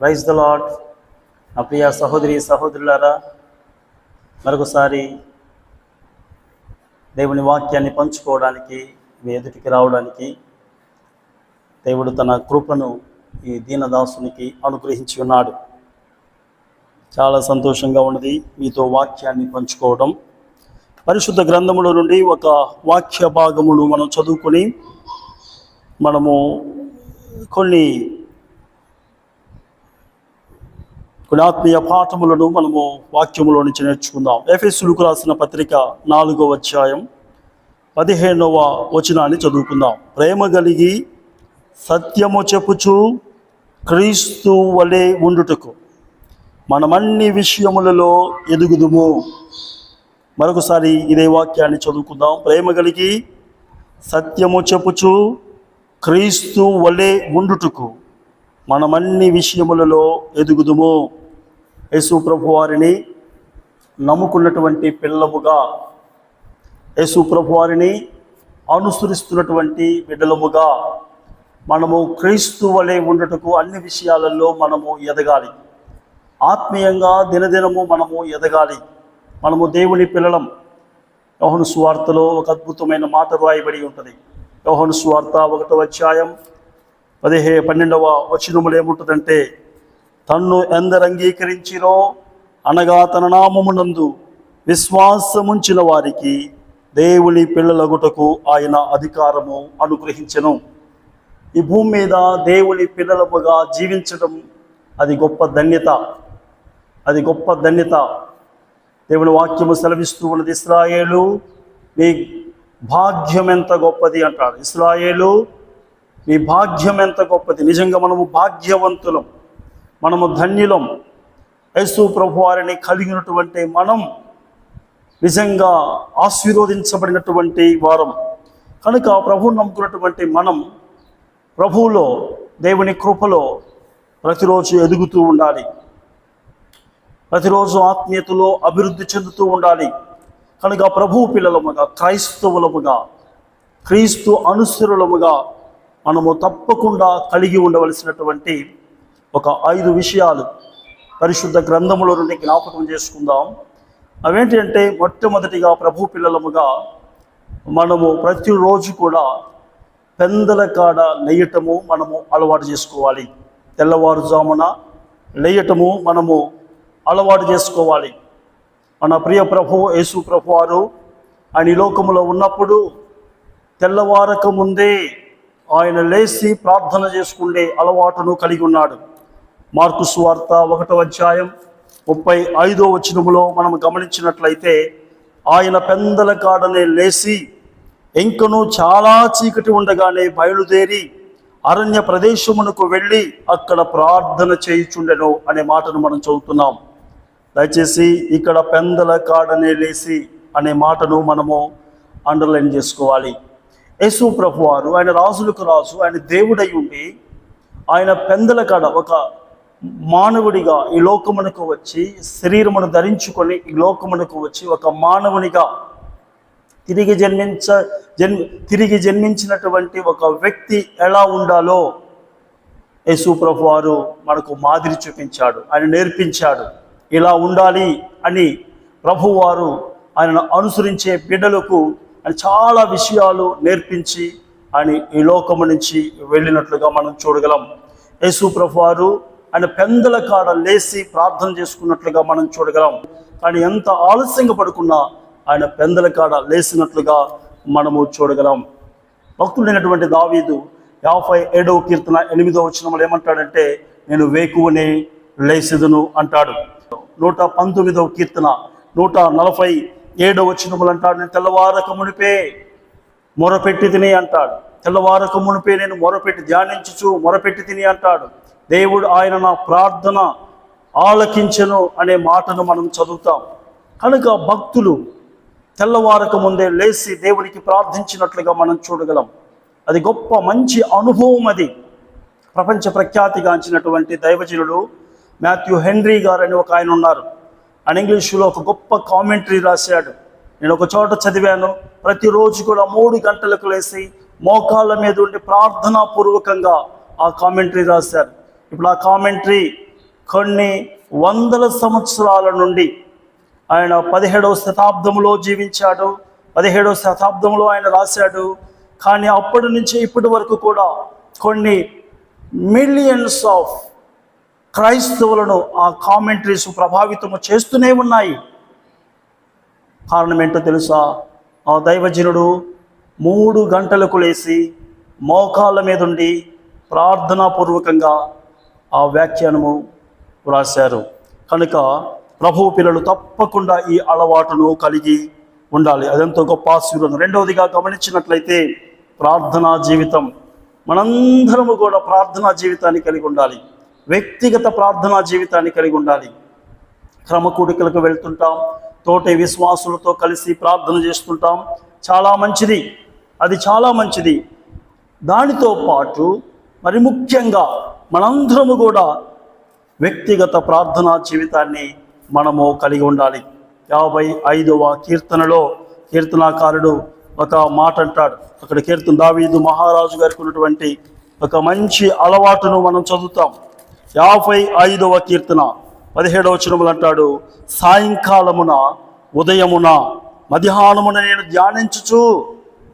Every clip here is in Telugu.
ప్రైజ్ ద లాడ్ నా ప్రియ సహోదరి సహోదరులారా మరొకసారి దేవుని వాక్యాన్ని పంచుకోవడానికి మీ ఎదుటికి రావడానికి దేవుడు తన కృపను ఈ దీనదాసునికి అనుగ్రహించి ఉన్నాడు. చాలా సంతోషంగా ఉన్నది మీతో వాక్యాన్ని పంచుకోవడం. పరిశుద్ధ గ్రంథముల నుండి ఒక వాక్య భాగమును మనం చదువుకొని మనము కొన్ని కొన్ని పాఠములను మనము వాక్యములో నుంచి నేర్చుకుందాం. ఎఫెస్సులకు రాసిన పత్రిక నాలుగవ అధ్యాయం పదిహేనవ వచనాన్ని చదువుకుందాం. ప్రేమ కలిగి సత్యము చెప్పుచు క్రీస్తు వలె ఉండుటకు మనమన్ని విషయములలో ఎదుగుదుము. మరొకసారి ఇదే వాక్యాన్ని చదువుకుందాం. ప్రేమ కలిగి సత్యము చెప్పుచు క్రీస్తు వలె ఉండుటకు మనమన్ని విషయములలో ఎదుగుదుము. యేసుప్రభు వారిని నమ్ముకున్నటువంటి పిల్లముగా యేసుప్రభు వారిని అనుసరిస్తున్నటువంటి బిడ్డలముగా మనము క్రీస్తు వలె ఉండటకు అన్ని విషయాలలో మనము ఎదగాలి. ఆత్మీయంగా దినదినము మనము ఎదగాలి. మనము దేవుని పిల్లలం. యోహను స్వార్తలో ఒక అద్భుతమైన మాట రాయబడి ఉంటుంది. యోహను స్వార్త ఒకటో అధ్యాయం పదిహే పన్నెండవ వచనములు ఏముంటుందంటే తన్ను ఎందరు అంగీకరించిరో అనగా తన నామమునందు విశ్వాసముంచిన వారికి దేవుని పిల్లలగుటకు ఆయన అధికారము అనుగ్రహించను. ఈ భూమి మీద దేవుని పిల్లలముగా జీవించడం అది గొప్ప ధన్యత. అది గొప్ప ధన్యత. దేవుని వాక్యము సెలవిస్తూ ఉన్నది ఇస్రాయేలు నీ భాగ్యం ఎంత గొప్పది? అంటాడు. ఇస్రాయేలు నీ భాగ్యం ఎంత గొప్పది? నిజంగా మనము భాగ్యవంతులం. మనము ధన్యులం. యేసు ప్రభు వారిని కలిగినటువంటి మనం నిజంగా ఆశీర్వదించబడినటువంటి వారం. కనుక ప్రభువు నమ్ముకున్నటువంటి మనం ప్రభువులో దేవుని కృపలో ప్రతిరోజు ఎదుగుతూ ఉండాలి. ప్రతిరోజు ఆత్మీయతలో అభివృద్ధి చెందుతూ ఉండాలి. కనుక ప్రభువు పిల్లలముగా క్రైస్తవులముగా క్రీస్తు అనుసరులముగా మనము తప్పకుండా కలిగి ఉండవలసినటువంటి ఒక ఐదు విషయాలు పరిశుద్ధ గ్రంథములో నుండి జ్ఞాపకం చేసుకుందాం. అవేంటంటే మొట్టమొదటిగా ప్రభు పిల్లలముగా మనము ప్రతిరోజు కూడా పెందల కాడ నెయ్యటము మనము అలవాటు చేసుకోవాలి. తెల్లవారుజామున నెయ్యటము మనము అలవాటు చేసుకోవాలి. మన ప్రియ ప్రభు యేసు ప్రభు వారు ఆయన లోకములో ఉన్నప్పుడు తెల్లవారక ముందే ఆయన లేచి ప్రార్థన చేసుకునే అలవాటును కలిగి ఉన్నాడు. మార్కు సువార్త ఒకటో అధ్యాయం ముప్పై ఐదో వచనములో మనం గమనించినట్లయితే ఆయన పెందల కాడనే లేచి ఇంకను చాలా చీకటి ఉండగానే బయలుదేరి అరణ్య ప్రదేశమునకు వెళ్ళి అక్కడ ప్రార్థన చేయుచుండెను అనే మాటను మనం చదువుతున్నాం. దయచేసి ఇక్కడ పెందల కాడనే లేచి అనే మాటను మనము అండర్లైన్ చేసుకోవాలి. యేసు ప్రభు వారు ఆయన రాజులకు రాజు ఆయన దేవుడై ఉండి ఆయన పెందల కాడ ఒక మానవుడిగా ఈ లోకమునకు వచ్చి శరీరమును ధరించుకొని ఈ లోకమునకు వచ్చి ఒక మానవునిగా తిరిగి జన్మించ జన్మ తిరిగి జన్మించినటువంటి ఒక వ్యక్తి ఎలా ఉండాలో యేసుప్రభు వారు మనకు మాదిరి చూపించాడు ఆయన నేర్పించాడు. ఇలా ఉండాలి అని ప్రభువారు ఆయనను అనుసరించే బిడ్డలకు ఆయన చాలా విషయాలు నేర్పించి ఆయన ఈ లోకము నుంచి వెళ్ళినట్లుగా మనం చూడగలం. యేసు ప్రభు వారు ఆయన పెందల కాడ లేచి ప్రార్థన చేసుకున్నట్లుగా మనం చూడగలం. కానీ ఎంత ఆలస్యంగా పడుకున్నా ఆయన పెందల కాడ లేచినట్లుగా మనము చూడగలం. భక్తుడైనటువంటి దావీదు యాభై ఏడవ కీర్తన ఎనిమిదో వచ్చినములు ఏమంటాడంటే నేను వేకువనే లేసిదును అంటాడు. నూట పంతొమ్మిదవ కీర్తన నూట నలభై ఏడవ వచనములు అంటాడు నేను తెల్లవారక మునిపే మొరపెట్టి తిని అంటాడు. తెల్లవారక మునిపే నేను మొరపెట్టి ధ్యానించుచు మొరపెట్టి తిని అంటాడు. దేవుడు ఆయన నా ప్రార్థన ఆలకించను అనే మాటను మనం చదువుతాం. కనుక భక్తులు తెల్లవారక ముందే లేచి దేవునికి ప్రార్థించినట్లుగా మనం చూడగలం. అది గొప్ప మంచి అనుభవం అది. ప్రపంచ ప్రఖ్యాతిగాంచినటువంటి దైవజనుడు మాథ్యూ హెన్రీ గారు అని ఒక ఆయన ఉన్నారు. ఆయన ఇంగ్లీషులో ఒక గొప్ప కామెంటరీ రాశాడు. నేను ఒక చోట చదివాను. ప్రతిరోజు కూడా మూడు గంటలకు లేచి మోకాళ్ళ మీద ఉండి ప్రార్థనాపూర్వకంగా ఆ కామెంటరీ రాశారు. ఇప్పుడు ఆ కామెంటరీ కొన్ని వందల సంవత్సరాల నుండి ఆయన పదిహేడవ శతాబ్దంలో జీవించాడు పదిహేడవ శతాబ్దంలో ఆయన రాశాడు. కానీ అప్పటి నుంచి ఇప్పటి వరకు కూడా కొన్ని మిలియన్స్ ఆఫ్ క్రైస్తవులను ఆ కామెంటరీస్ ప్రభావితము చేస్తూనే ఉన్నాయి. కారణం ఏంటో తెలుసా? ఆ దైవజనుడు మూడు గంటలకు లేచి మోకాళ్ళ మీద ఉండి ప్రార్థనాపూర్వకంగా ఆ వ్యాఖ్యానము వ్రాశారు. కనుక ప్రభువు పిల్లలు తప్పకుండా ఈ అలవాటును కలిగి ఉండాలి. అదెంతో గొప్ప ఆశీర్వాదం. రెండవదిగా గమనించినట్లయితే ప్రార్థనా జీవితం. మనందరము కూడా ప్రార్థనా జీవితాన్ని కలిగి ఉండాలి. వ్యక్తిగత ప్రార్థనా జీవితాన్ని కలిగి ఉండాలి. క్రమకూడికలకు వెళ్తుంటాం. తోటి విశ్వాసులతో కలిసి ప్రార్థన చేస్తుంటాం. చాలా మంచిది. అది చాలా మంచిది. దానితో పాటు మరి ముఖ్యంగా మనందరము కూడా వ్యక్తిగత ప్రార్థనా జీవితాన్ని మనము కలిగి ఉండాలి. యాభై ఐదవ కీర్తనలో కీర్తనాకారుడు ఒక మాట అంటాడు. అక్కడ కీర్తన దావీదు మహారాజు గారికి ఉన్నటువంటి ఒక మంచి అలవాటును మనం చదువుతాం. యాభై ఐదవ కీర్తన పదిహేడవ చిరుమలు అంటాడు సాయంకాలమున ఉదయమున మధ్యాహ్నమున నేను ధ్యానించుచు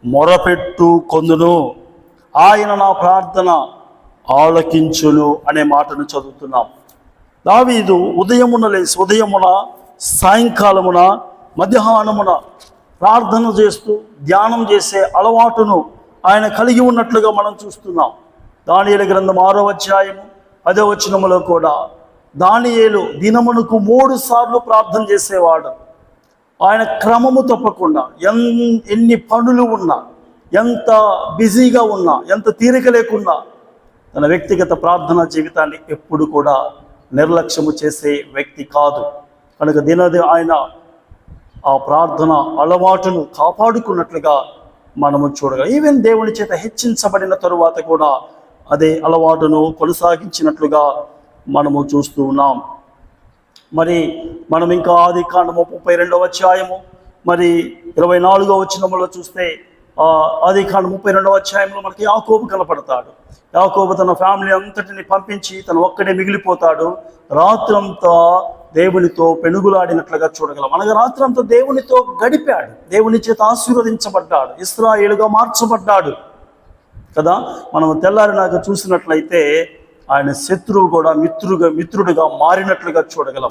మొరపెట్టు కొందును ఆయన నా ప్రార్థన ఆలకించును అనే మాటను చదువుతున్నాం. దావీదు ఉదయమున లేచి ఉదయమున సాయంకాలమున మధ్యాహ్నమున ప్రార్థన చేస్తూ ధ్యానం చేసే అలవాటును ఆయన కలిగి ఉన్నట్లుగా మనం చూస్తున్నాం. దానియేలు గ్రంథం ఆరో అధ్యాయము పదో వచనములో కూడా దానియేలు దినమునకు మూడు సార్లు ప్రార్థన చేసేవాడు. ఆయన క్రమము తప్పకుండా ఎన్ ఎన్ని పనులు ఉన్నా ఎంత బిజీగా ఉన్నా ఎంత తీరిక లేకున్నా తన వ్యక్తిగత ప్రార్థనా జీవితాన్ని ఎప్పుడు కూడా నిర్లక్ష్యము చేసే వ్యక్తి కాదు. కనుక దినది ఆయన ఆ ప్రార్థన అలవాటును కాపాడుకున్నట్లుగా మనము చూడగా ఈవెన్ దేవుని చేత హెచ్చించబడిన తరువాత కూడా అదే అలవాటును కొనసాగించినట్లుగా మనము చూస్తూ ఉన్నాం. మరి మనం ఇంకా ఆది కాండము ముప్పై రెండవ అధ్యాయము మరి ఇరవై నాలుగో వచ్చినములో చూస్తే ఆది కాండం ముప్పై రెండవ అధ్యాయంలో మనకి యాకోబు కనపడతాడు. యాకోబు తన ఫ్యామిలీ అంతటిని పంపించి తను ఒక్కడే మిగిలిపోతాడు. రాత్రంతా దేవునితో పెనుగులాడినట్లుగా చూడగలం. అనగా రాత్రంతా దేవునితో గడిపాడు. దేవుని చేత ఆశీర్వదించబడ్డాడు. ఇస్రాయేలుగా మార్చబడ్డాడు. కదా? మనం తెల్లారినాక చూసినట్లయితే ఆయన శత్రువు కూడా మిత్రుగా మిత్రుడుగా మారినట్లుగా చూడగలం.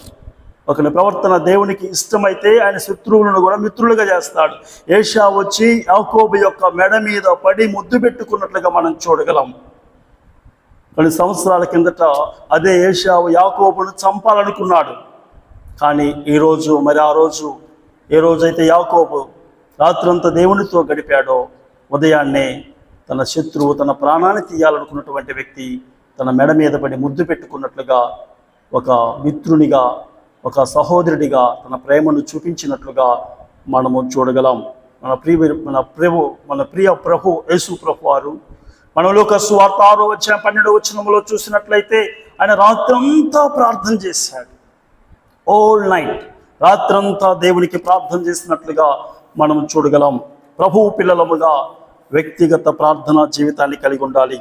ఒకరి ప్రవర్తన దేవునికి ఇష్టమైతే ఆయన శత్రువులను కూడా మిత్రులుగా చేస్తాడు. ఏషా వచ్చి యాకోబు యొక్క మెడ మీద పడి ముద్దు పెట్టుకున్నట్లుగా మనం చూడగలం. కొన్ని సంవత్సరాల కిందట అదే ఏషావు యాకోబును చంపాలనుకున్నాడు. కానీ ఈరోజు మరి ఆ రోజు ఏ రోజైతే యాకోబు రాత్రంతా దేవునితో గడిపాడో ఉదయాన్నే తన శత్రువు తన ప్రాణాన్ని తీయాలనుకున్నటువంటి వ్యక్తి తన మెడ మీద పడి ముద్దు పెట్టుకున్నట్లుగా ఒక మిత్రునిగా ఒక సహోదరుడిగా తన ప్రేమను చూపించినట్లుగా మనము చూడగలం. మన ప్రియ మన ప్రభు మన ప్రియ ప్రభు యేసు ప్రభు వారు మనలో ఒక సువార్త ఆరో వచ్చిన పన్నెండు వచ్చినములో చూసినట్లయితే ఆయన రాత్రంతా ప్రార్థన చేశాడు. ఓల్ నైట్ రాత్రంతా దేవునికి ప్రార్థన చేసినట్లుగా మనం చూడగలం. ప్రభువు పిల్లలముగా వ్యక్తిగత ప్రార్థనా జీవితాన్ని కలిగి ఉండాలి.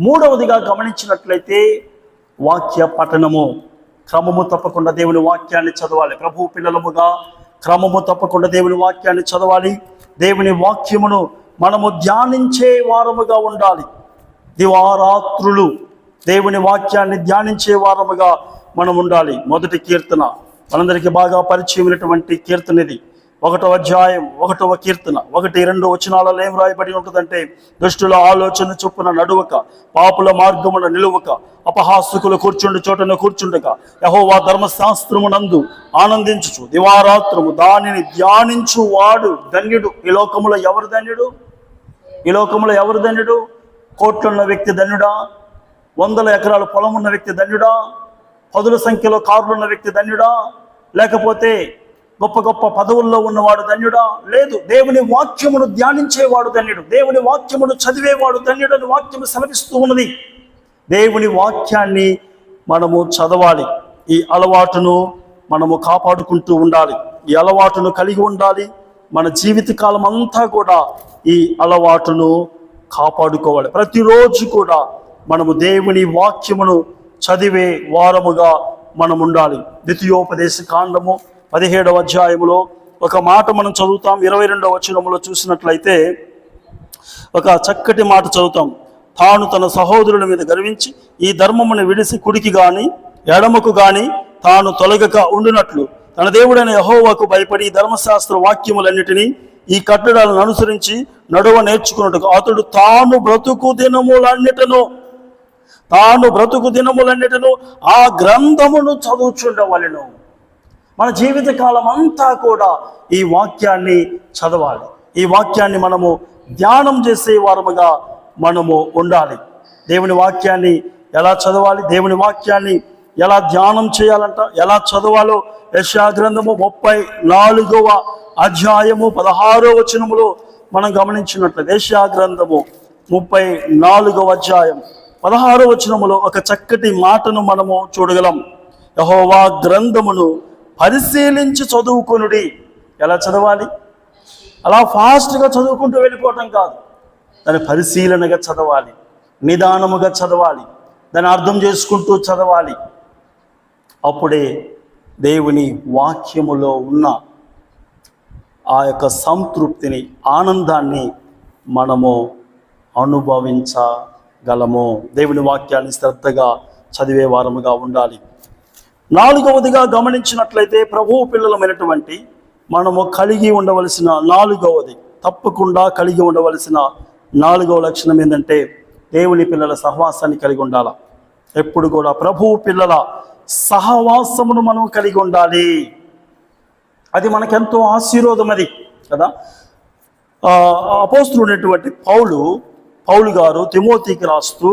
మూడవదిగా గమనించినట్లయితే వాక్య పఠనము. క్రమము తప్పకుండా దేవుని వాక్యాన్ని చదవాలి. ప్రభు పిల్లలముగా క్రమము తప్పకుండా దేవుని వాక్యాన్ని చదవాలి. దేవుని వాక్యమును మనము ధ్యానించే వారముగా ఉండాలి. దివారాత్రులు దేవుని వాక్యాన్ని ధ్యానించే వారముగా మనం ఉండాలి. మొదటి కీర్తన. మనందరికీ బాగా పరిచయమైనటువంటి కీర్తన ఇది ఒకటో అధ్యాయం ఒకటవ కీర్తన ఒకటి రెండు వచనాలలో ఏం రాయబడి ఉంటుందంటే దుష్టుల ఆలోచన చొప్పున నడువక పాపుల మార్గమున నిలువక అపహాసుకులు కూర్చుండు చోటన కూర్చుండక యహోవా ధర్మశాస్త్రమునందు ఆనందించుచు దివారాత్రము దానిని ధ్యానించు వాడు ధన్యుడు. ఈ లోకములో ఎవరు ధన్యుడు? ఈ లోకంలో ఎవరు ధన్యుడు? కోట్లున్న వ్యక్తి ధన్యుడా? వందల ఎకరాల పొలం ఉన్న వ్యక్తి ధన్యుడా? పదుల సంఖ్యలో కార్లు ఉన్న వ్యక్తి ధన్యుడా? లేకపోతే గొప్ప గొప్ప పదవుల్లో ఉన్నవాడు ధన్యుడా? లేదు. దేవుని వాక్యమును ధ్యానించేవాడు ధన్యుడు. దేవుని వాక్యమును చదివేవాడు ధన్యుడు అని వాక్యము సెలవిస్తూ ఉన్నది. దేవుని వాక్యాన్ని మనము చదవాలి. ఈ అలవాటును మనము కాపాడుకుంటూ ఉండాలి. ఈ అలవాటును కలిగి ఉండాలి. మన జీవితకాలం అంతా కూడా ఈ అలవాటును కాపాడుకోవాలి. ప్రతిరోజు కూడా మనము దేవుని వాక్యమును చదివే వారముగా మనం ఉండాలి ద్వితీయోపదేశ కాండము పదిహేడవ అధ్యాయములో ఒక మాట మనం చదువుతాం. ఇరవై రెండవ వచనములో చూసినట్లయితే ఒక చక్కటి మాట చదువుతాం. తాను తన సహోదరుల మీద గర్వించి ఈ ధర్మమును విడిసి కుడికి గాని ఎడమకు గాని తాను తొలగక ఉండునట్లు. తన దేవుడైన యహోవాకు భయపడి ధర్మశాస్త్ర వాక్యములన్నిటినీ ఈ కట్టడాలను అనుసరించి నడువ నేర్చుకున్నట్టుగా అతడు తాను బ్రతుకు దినములన్నిటను తాను బ్రతుకు దినములన్నిటను ఆ గ్రంథమును చదువుచుండవలను. మన జీవిత కాలం అంతా కూడా ఈ వాక్యాన్ని చదవాలి. ఈ వాక్యాన్ని మనము ధ్యానం చేసే వారముగా మనము ఉండాలి. దేవుని వాక్యాన్ని ఎలా చదవాలి? దేవుని వాక్యాన్ని ఎలా ధ్యానం చేయాలంట? ఎలా చదవాలో? యశాగ్రంథము ముప్పై నాలుగవ అధ్యాయము పదహారో వచనములో మనం గమనించినట్లు యశాగ్రంథము ముప్పై నాలుగవ అధ్యాయం పదహారో వచనములో ఒక చక్కటి మాటను మనము చూడగలం. యహోవా గ్రంథమును పరిశీలించి చదువుకొనుడి. ఎలా చదవాలి? అలా ఫాస్ట్గా చదువుకుంటూ వెళ్ళిపోవటం కాదు. దాన్ని పరిశీలనగా చదవాలి. నిదానముగా చదవాలి. దాన్ని అర్థం చేసుకుంటూ చదవాలి. అప్పుడే దేవుని వాక్యములో ఉన్న ఆ యొక్క సంతృప్తిని ఆనందాన్ని మనము అనుభవించగలము. దేవుని వాక్యాన్ని శ్రద్ధగా చదివే వారముగా ఉండాలి. నాలుగవదిగా గమనించినట్లయితే ప్రభువు పిల్లలమైనటువంటి మనము కలిగి ఉండవలసిన నాలుగవది తప్పకుండా కలిగి ఉండవలసిన నాలుగవ లక్షణం ఏంటంటే దేవుని పిల్లల సహవాసాన్ని కలిగి ఉండాల. ఎప్పుడు కూడా ప్రభువు పిల్లల సహవాసమును మనం కలిగి ఉండాలి. అది మనకెంతో ఆశీర్వాదం అది కదా అపోస్తులు ఉన్నటువంటి పౌలు పౌలు గారు తిమోతికి రాస్తూ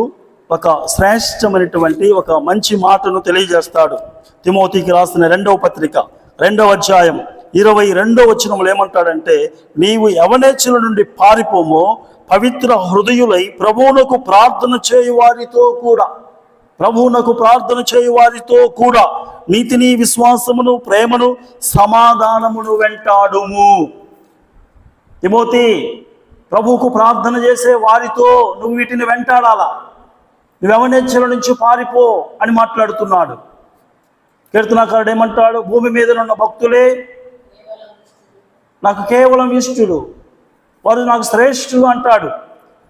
ఒక శ్రేష్టమైనటువంటి ఒక మంచి మాటను తెలియజేస్తాడు. తిమోతికి రాసిన రెండవ పత్రిక రెండవ అధ్యాయం ఇరవై రెండవ వచనములు ఏమంటాడంటే నీవు యవనేచ్చుల నుండి పారిపోమో పవిత్ర హృదయులై ప్రభువునకు ప్రార్థన చేయు వారితో కూడా ప్రభువునకు ప్రార్థన చేయు వారితో కూడా నీతిని విశ్వాసమును ప్రేమను సమాధానమును వెంటాడుము. తిమోతి ప్రభువుకు ప్రార్థన చేసే వారితో నువ్వు వీటిని వెంటాడాలా? నువ్వెవనెచ్చల నుంచి పారిపో అని మాట్లాడుతున్నాడు. కీర్తనాకారుడు ఏమంటాడు? భూమి మీద ఉన్న భక్తులే నాకు కేవలం ఇష్టుడు వారు నాకు శ్రేష్ఠుడు అంటాడు.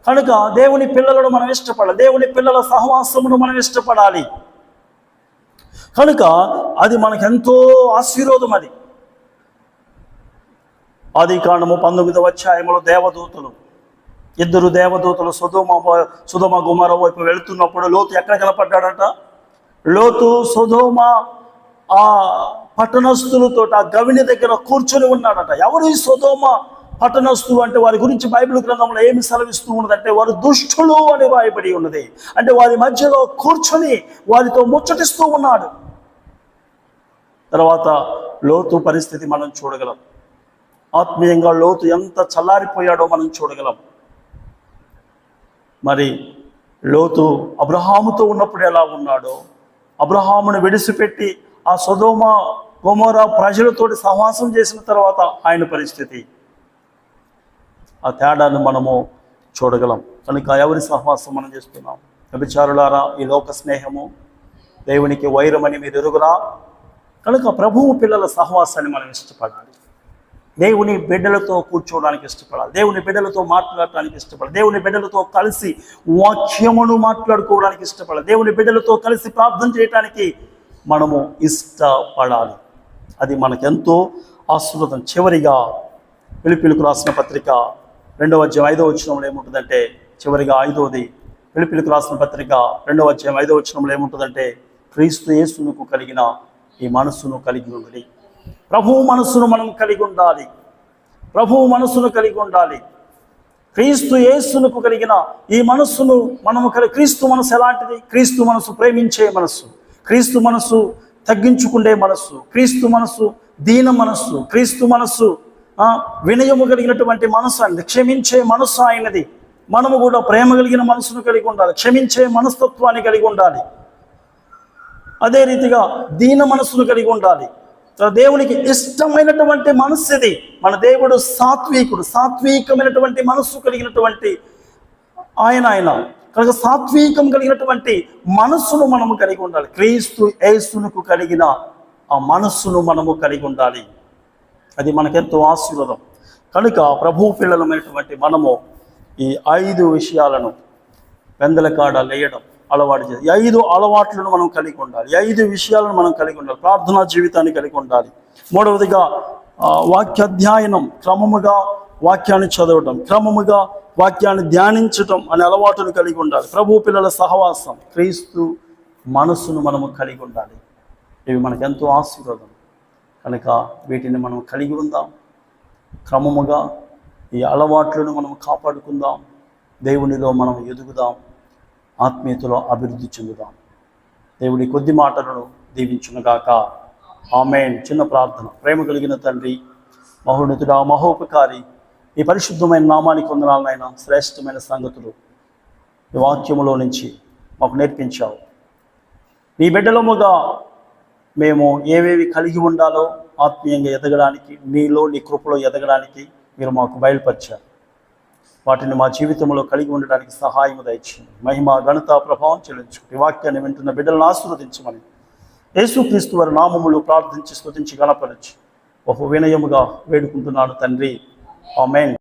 కనుక దేవుని పిల్లలను మనం ఇష్టపడాలి దేవుని పిల్లల సహవాసమును మనం ఇష్టపడాలి. కనుక అది మనకెంతో ఆశీర్వాదం అది. ఆది కాండము పంతొమ్మిదవ అధ్యాయములో దేవదూతలు ఇద్దరు దేవదూతలు సుధుమ సుధుమ గుమర వైపు వెళుతున్నప్పుడు లోతు ఎక్కడ కనపడ్డాడట? లోతు సుధుమ ఆ పట్టణస్థులతో ఆ గవిని దగ్గర కూర్చొని ఉన్నాడట. ఎవరు ఈ సుధోమ పట్టణస్థులు అంటే వారి గురించి బైబిల్ గ్రంథంలో ఏమి సెలవిస్తూ ఉన్నదంటే వారు దుష్టులు అని రాయబడి ఉన్నది. అంటే వారి మధ్యలో కూర్చొని వారితో ముచ్చటిస్తూ ఉన్నాడు. తర్వాత లోతు పరిస్థితి మనం చూడగలం. ఆత్మీయంగా లోతు ఎంత చల్లారిపోయాడో మనం చూడగలం. మరి లోతు అబ్రహాముతో ఉన్నప్పుడు ఎలా ఉన్నాడో అబ్రహామును విడిసిపెట్టి ఆ సుధోమ గొమోర ప్రజలతో సహవాసం చేసిన తర్వాత ఆయన పరిస్థితి. ఆ తేడాను మనము చూడగలం. కనుక ఎవరి సహవాసం మనం చేస్తున్నాం? వ్యభిచారులారా ఈ లోక స్నేహము దేవునికి వైరమని మీరు ఎరుగురా? కనుక ప్రభువు పిల్లల సహవాసాన్ని మనం ఇష్టపడాలి. దేవుని బిడ్డలతో కూర్చోవడానికి ఇష్టపడాలి. దేవుని బిడ్డలతో మాట్లాడటానికి ఇష్టపడాలి. దేవుని బిడ్డలతో కలిసి వాక్యమును మాట్లాడుకోవడానికి ఇష్టపడాలి. దేవుని బిడ్డలతో కలిసి ప్రార్థన చేయడానికి మనము ఇష్టపడాలి. అది మనకెంతో ఆశీర్వాదం చివరిగా పిలిపిలకు రాసిన పత్రిక రెండవ అధ్యాయం ఐదవ వచ్చినంలో ఏముంటుందంటే చివరిగా ఐదవది పిలిపిలకు రాసిన పత్రిక రెండవ అధ్యాయం ఐదవ వచ్చినంలో ఏముంటుందంటే క్రీస్తు యేసునకు కలిగిన ఈ మనస్సును కలిగి ఉన్నది ప్రభు మనస్సును మనం కలిగి ఉండాలి. ప్రభు మనస్సును కలిగి ఉండాలి. క్రీస్తు యేసునకు కలిగిన ఈ మనస్సును మనము కలి క్రీస్తు మనసు ఎలాంటిది? క్రీస్తు మనసు ప్రేమించే మనస్సు క్రీస్తు మనస్సు తగ్గించుకుండే మనస్సు క్రీస్తు మనస్సు దీన మనస్సు క్రీస్తు మనస్సు వినయము కలిగినటువంటి మనస్సు ఆయనది క్షమించే మనస్సు ఆయనది. మనము కూడా ప్రేమ కలిగిన మనస్సును కలిగి ఉండాలి. క్షమించే మనస్తత్వాన్ని కలిగి ఉండాలి. అదే రీతిగా దీన మనస్సును కలిగి ఉండాలి. దేవునికి ఇష్టమైనటువంటి మనస్సు ఇది మన దేవుడు సాత్వికుడు. సాత్వికమైనటువంటి మనస్సు కలిగినటువంటి ఆయన ఆయన. కనుక సాత్వికం కలిగినటువంటి మనస్సును మనము కలిగి ఉండాలి. క్రీస్తు యేసునకు కలిగిన ఆ మనస్సును మనము కలిగి ఉండాలి. అది మనకెంతో ఆశీర్వదం. కనుక ప్రభు పిల్లలమైనటువంటి మనము ఈ ఐదు విషయాలను వెందల కాడ లేయడం అలవాటు చేయాలి. ఐదు అలవాట్లను మనం కలిగి ఉండాలి. ఐదు విషయాలను మనం కలిగి ఉండాలి. ప్రార్థనా జీవితాన్ని కలిగి ఉండాలి. మూడవదిగా వాక్యాధ్యయనం క్రమముగా వాక్యాన్ని చదవటం క్రమముగా వాక్యాన్ని ధ్యానించటం అనే అలవాటును కలిగి ఉండాలి. ప్రభు పిల్లల సహవాసం క్రీస్తు మనస్సును మనము కలిగి ఉండాలి. ఇవి మనకు ఎంతో ఆశీర్వాదం. కనుక వీటిని మనం కలిగి ఉందాం. క్రమముగా ఈ అలవాట్లను మనం కాపాడుకుందాం. దేవునిలో మనం ఎదుగుదాం. ఆత్మీయతలో అభివృద్ధి చెందుదాం. దేవుడి కొద్ది మాటలను దీవించునుగాక. ఆమెన్. చిన్న ప్రార్థన. ప్రేమ కలిగిన తండ్రి మహోన్నతుడా మహోపకారి ఈ పరిశుద్ధమైన నామానికి వందనాలనైనా శ్రేష్టమైన సంగతులు ఈ వాక్యములో నుంచి మాకు నేర్పించావు. నీ బిడ్డలముగా మేము ఏవేవి కలిగి ఉండాలో ఆత్మీయంగా ఎదగడానికి నీలో నీ కృపలో ఎదగడానికి మీరు మాకు బయలుపరిచారు. వాటిని మా జీవితంలో కలిగి ఉండడానికి సహాయం దయచేయండి. మహిమ ఘనత ప్రభావం చెల్లించు ఈ వాక్యాన్ని వింటున్న బిడ్డలను ఆశీర్వదించమని యేసుక్రీస్తు వారి నామములు ప్రార్థించి స్తుతించి గణపరచి బహు వినయముగా వేడుకుంటున్నాడు తండ్రి. ఆమెన్.